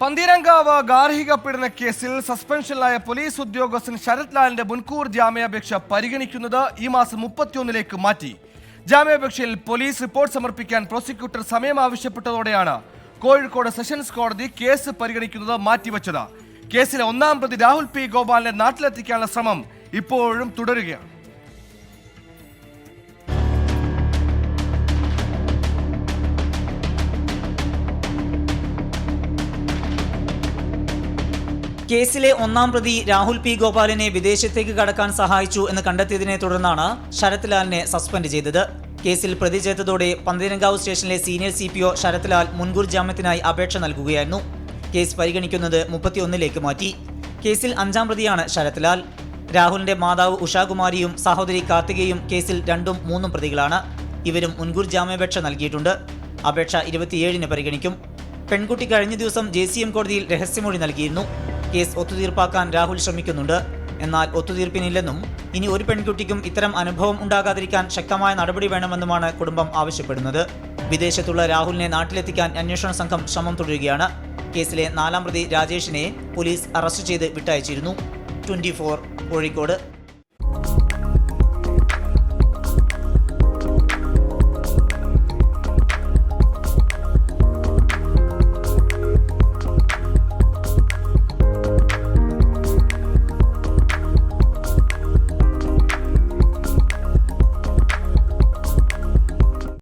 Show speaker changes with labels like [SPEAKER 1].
[SPEAKER 1] പന്തീരങ്കാവ് ഗാർഹിക പീഡന കേസിൽ സസ്പെൻഷനിലായ പോലീസ് ഉദ്യോഗസ്ഥൻ ശരത് ലാലിന്റെ മുൻകൂർ ജാമ്യാപേക്ഷ പരിഗണിക്കുന്നത് ഈ മാസം മുപ്പത്തിയൊന്നിലേക്ക് മാറ്റി. ജാമ്യാപേക്ഷയിൽ പോലീസ് റിപ്പോർട്ട് സമർപ്പിക്കാൻ പ്രോസിക്യൂട്ടർ സമയം ആവശ്യപ്പെട്ടതോടെയാണ് കോഴിക്കോട് സെഷൻസ് കോടതി കേസ് പരിഗണിക്കുന്നത് മാറ്റിവെച്ചത്. കേസിലെ ഒന്നാം പ്രതി രാഹുൽ പി ഗോപാലിനെ നാട്ടിലെത്തിക്കാനുള്ള ശ്രമം ഇപ്പോഴും തുടരുകയാണ്.
[SPEAKER 2] കേസിലെ ഒന്നാം പ്രതി രാഹുൽ പി ഗോപാലിനെ വിദേശത്തേക്ക് കടക്കാൻ സഹായിച്ചു എന്ന് കണ്ടെത്തിയതിനെ തുടർന്നാണ് ശരത് ലാലിനെ സസ്പെൻഡ് ചെയ്തത്. കേസിൽ പ്രതി ചേർത്തതോടെ പന്തീരങ്കാവ് സ്റ്റേഷനിലെ senior C P O Sarath Lal മുൻകൂർ ജാമ്യത്തിനായി അപേക്ഷ നൽകുകയായിരുന്നു. കേസ് പരിഗണിക്കുന്നത് മുപ്പത്തിയൊന്നിലേക്ക് മാറ്റി. കേസിൽ അഞ്ചാം പ്രതിയാണ് ശരത് ലാൽ രാഹുലിന്റെ മാതാവ് ഉഷാകുമാരിയും സഹോദരി കാർത്തികയും കേസിൽ രണ്ടും മൂന്നും പ്രതികളാണ്. ഇവരും മുൻകൂർ ജാമ്യാപേക്ഷ നൽകിയിട്ടുണ്ട്. അപേക്ഷ ഇരുപത്തിയേഴിന് പരിഗണിക്കും. പെൺകുട്ടി കഴിഞ്ഞ ദിവസം ജെ കോടതിയിൽ രഹസ്യമൊഴി നൽകിയിരുന്നു. കേസ് ഒത്തുതീർപ്പാക്കാൻ രാഹുൽ ശ്രമിക്കുന്നുണ്ട്. എന്നാൽ ഒത്തുതീർപ്പിനില്ലെന്നും ഇനി ഒരു പെൺകുട്ടിക്കും ഇത്തരം അനുഭവം ഉണ്ടാകാതിരിക്കാൻ ശക്തമായ നടപടി വേണമെന്നുമാണ് കുടുംബം ആവശ്യപ്പെടുന്നത്. വിദേശത്തുള്ള രാഹുലിനെ നാട്ടിലെത്തിക്കാൻ അന്വേഷണ സംഘം ശ്രമം തുടരുകയാണ്. കേസിലെ നാലാം പ്രതി രാജേഷിനെ പോലീസ് അറസ്റ്റ് ചെയ്ത് വിട്ടയച്ചിരുന്നു. ട്വന്റി കോഴിക്കോട്.